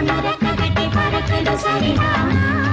నరక గటి పరకలు సరిగా.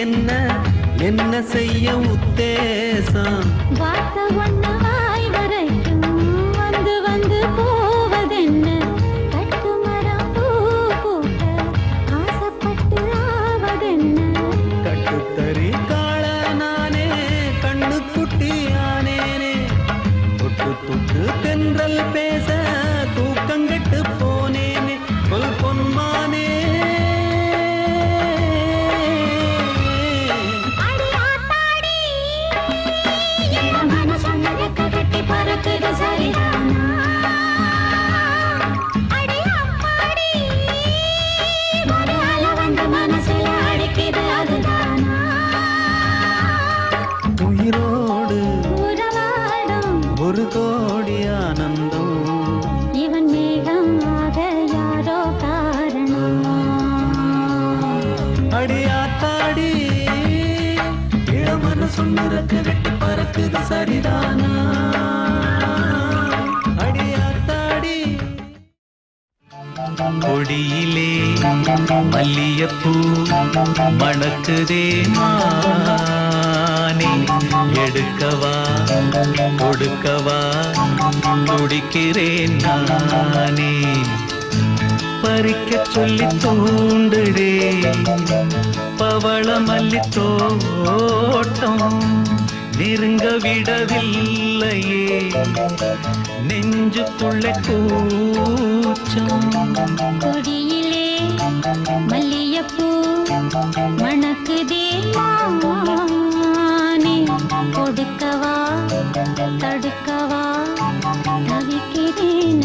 என்ன என்ன செய்ய உத்தேசம்? சரிதானா? அடியாத்தாடி கொடியிலே மல்லியப்பூ மணக்குதே மானே. எடுக்கவா கொடுக்கவா துடிக்கிறேன் நானே. பறிக்க சொல்லி தூண்டுடே பவள மல்லி தோட்டம் நெருங்க விடவில்லையே. நெஞ்சுக்குள்ளே கூச்சம். கொடியிலே மல்லியப்பூ மணக்குதே கொடுக்கவா தடுக்கவா தவிக்கிறேன்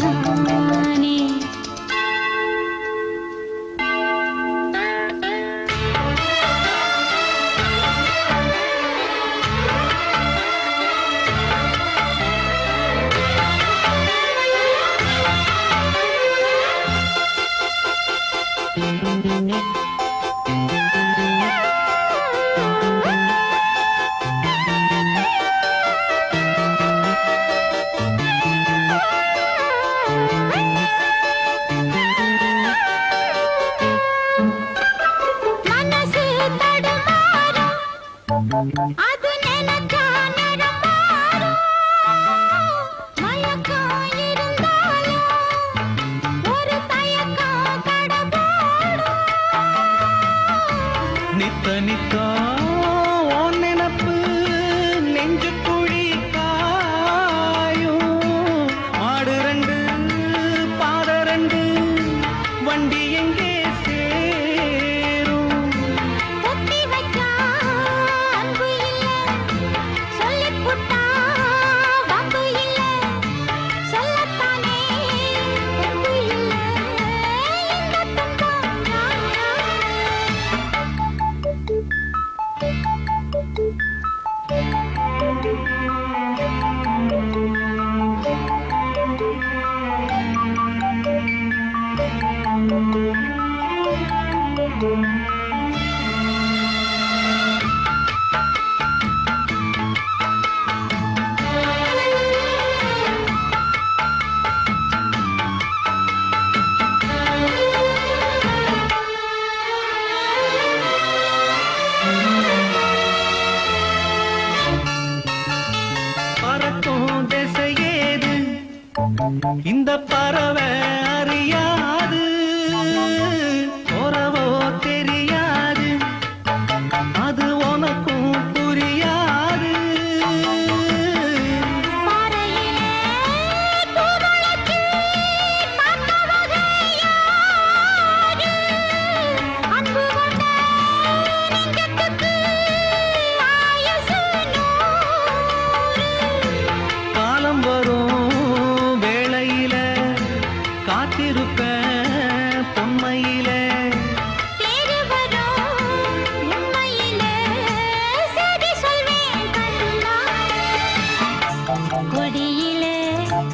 வண்டி எங்கே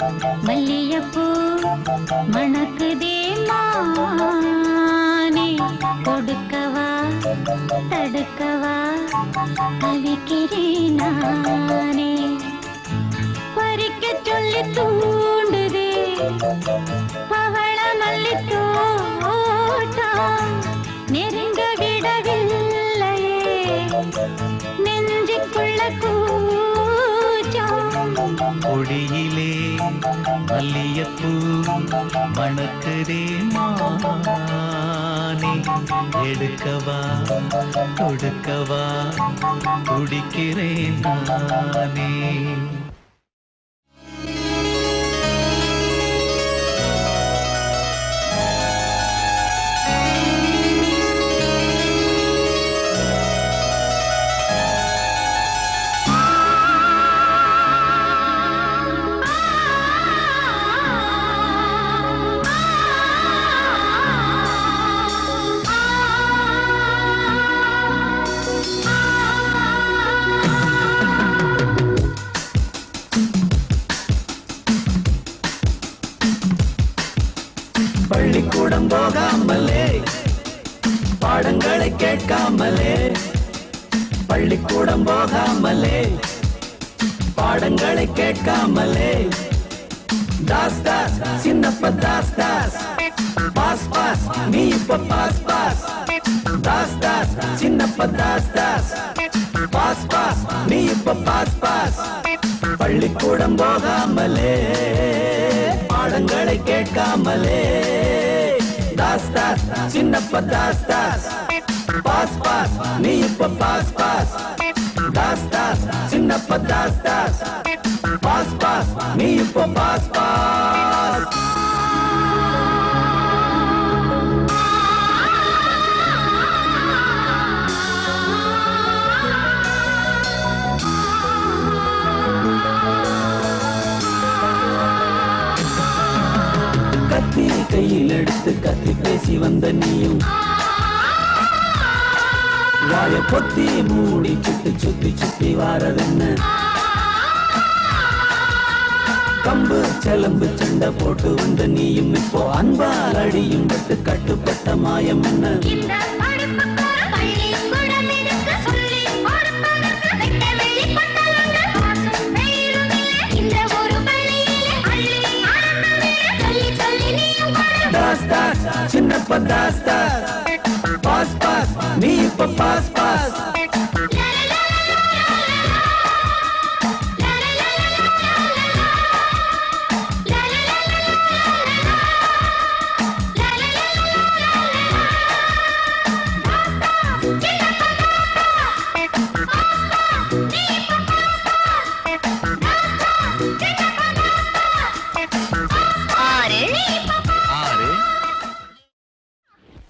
மல்லியப்பூ மணக்குதே மானே. கொடுக்கவா? தடுக்கவா? தவிக்கிறேன் நானே. பறிக்க சொல்லி தூண்டுதே. பவள மல்லி தோட்டம். நெருங்க விடவில்லையே. நெஞ்சுக்குள்ள கூச்சம். கொடியிலே மல்லியப்பூ மணக்குதே மானே. எடுக்கவா கொடுக்கவா குடிக்கிறேன் நானே. பள்ளிக்கூடம் போகாமலே பாடங்களை கேட்காமலே. தாஸ் தாஸ் சின்னப்ப தாஸ் தாஸ் பாஸ் பாஸ் நீ இப்ப pass pass. Das Das Chinnappa Das Das pass pass நீ இப்ப பாஸ் பாஸ். பள்ளிக்கூடம் போகாமலே பாடங்களை கேட்காமலே. தாஸ் தாஸ் சின்னப்ப தாஸ் தாஸ் பாஸ் பாஸ் நீ இப்ப pass pass. Das Das Chinnappa Das Das pass pass நீ இப்போ பாஸ் பாஸ் கத்தி கையில் எடுத்து கத்தி பேசி வந்த நீயும். வாய பொத்தி மூடி சுத்தி சுத்தி சுத்தி வாரதென்ன? கம்பு செலம்பு சண்டை போட்டு வந்த நீயும் இப்போ அன்பால் அடியும் பட்டு கட்டுப்பட்ட மாயம் என்ன? இந்த படிப்புக்கு இப்ப பாஸ் பாஸ்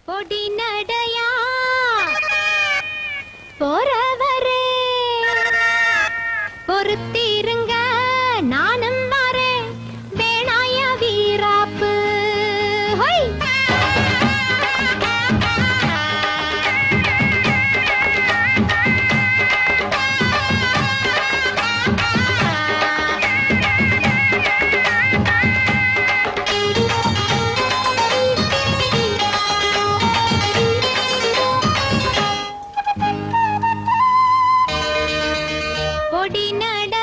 பொடி நடையா போறா ஓடி நட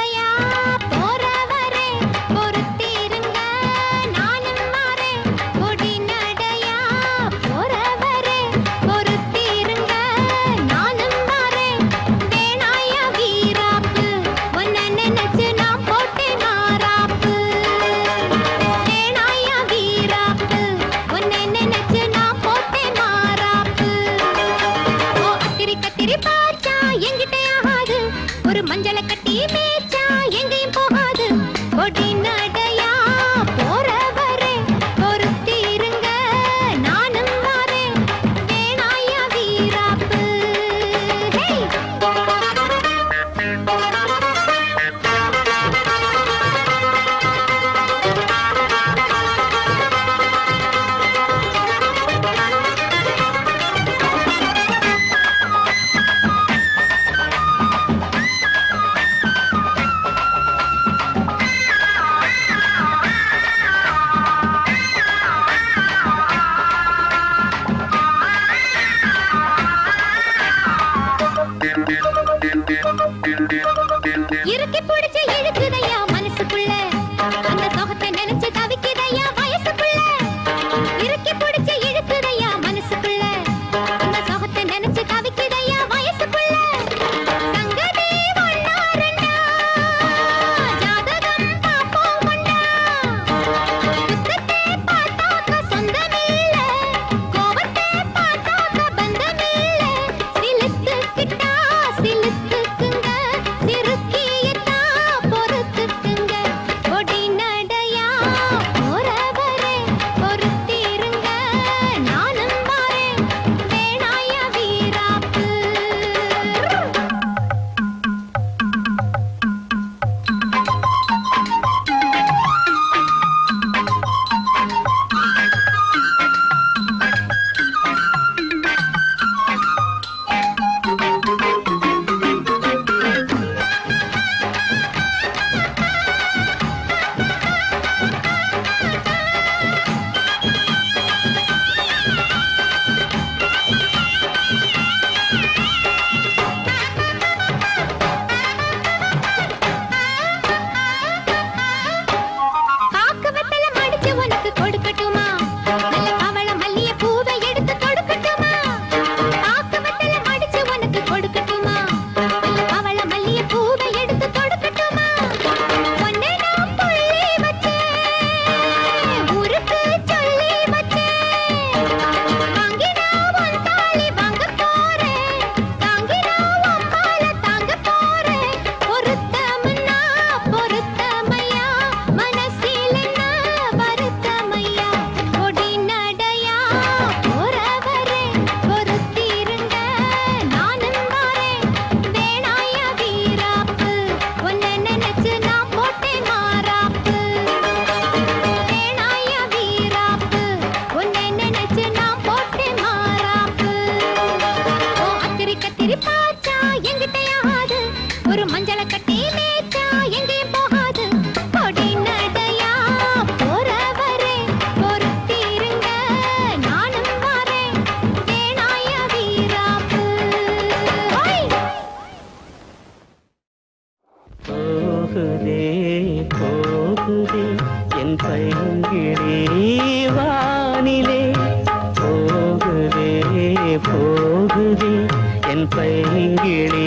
ಕೇಳಿ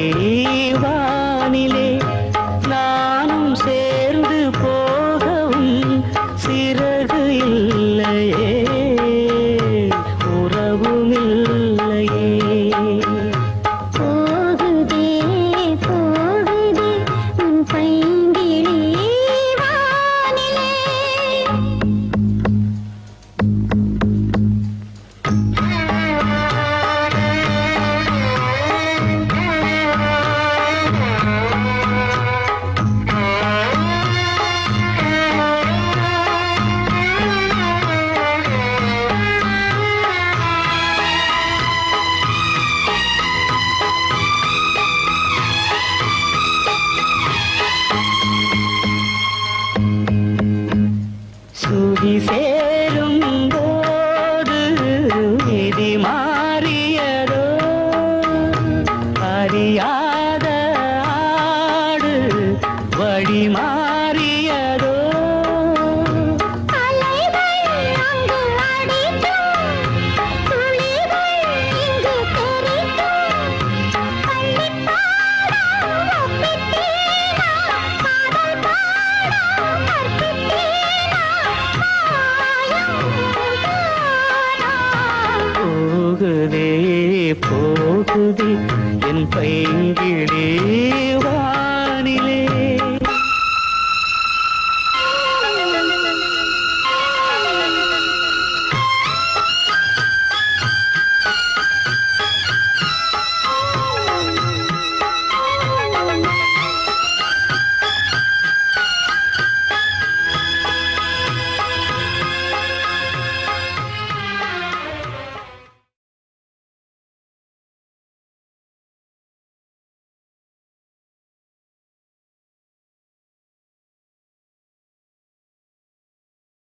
மகிமா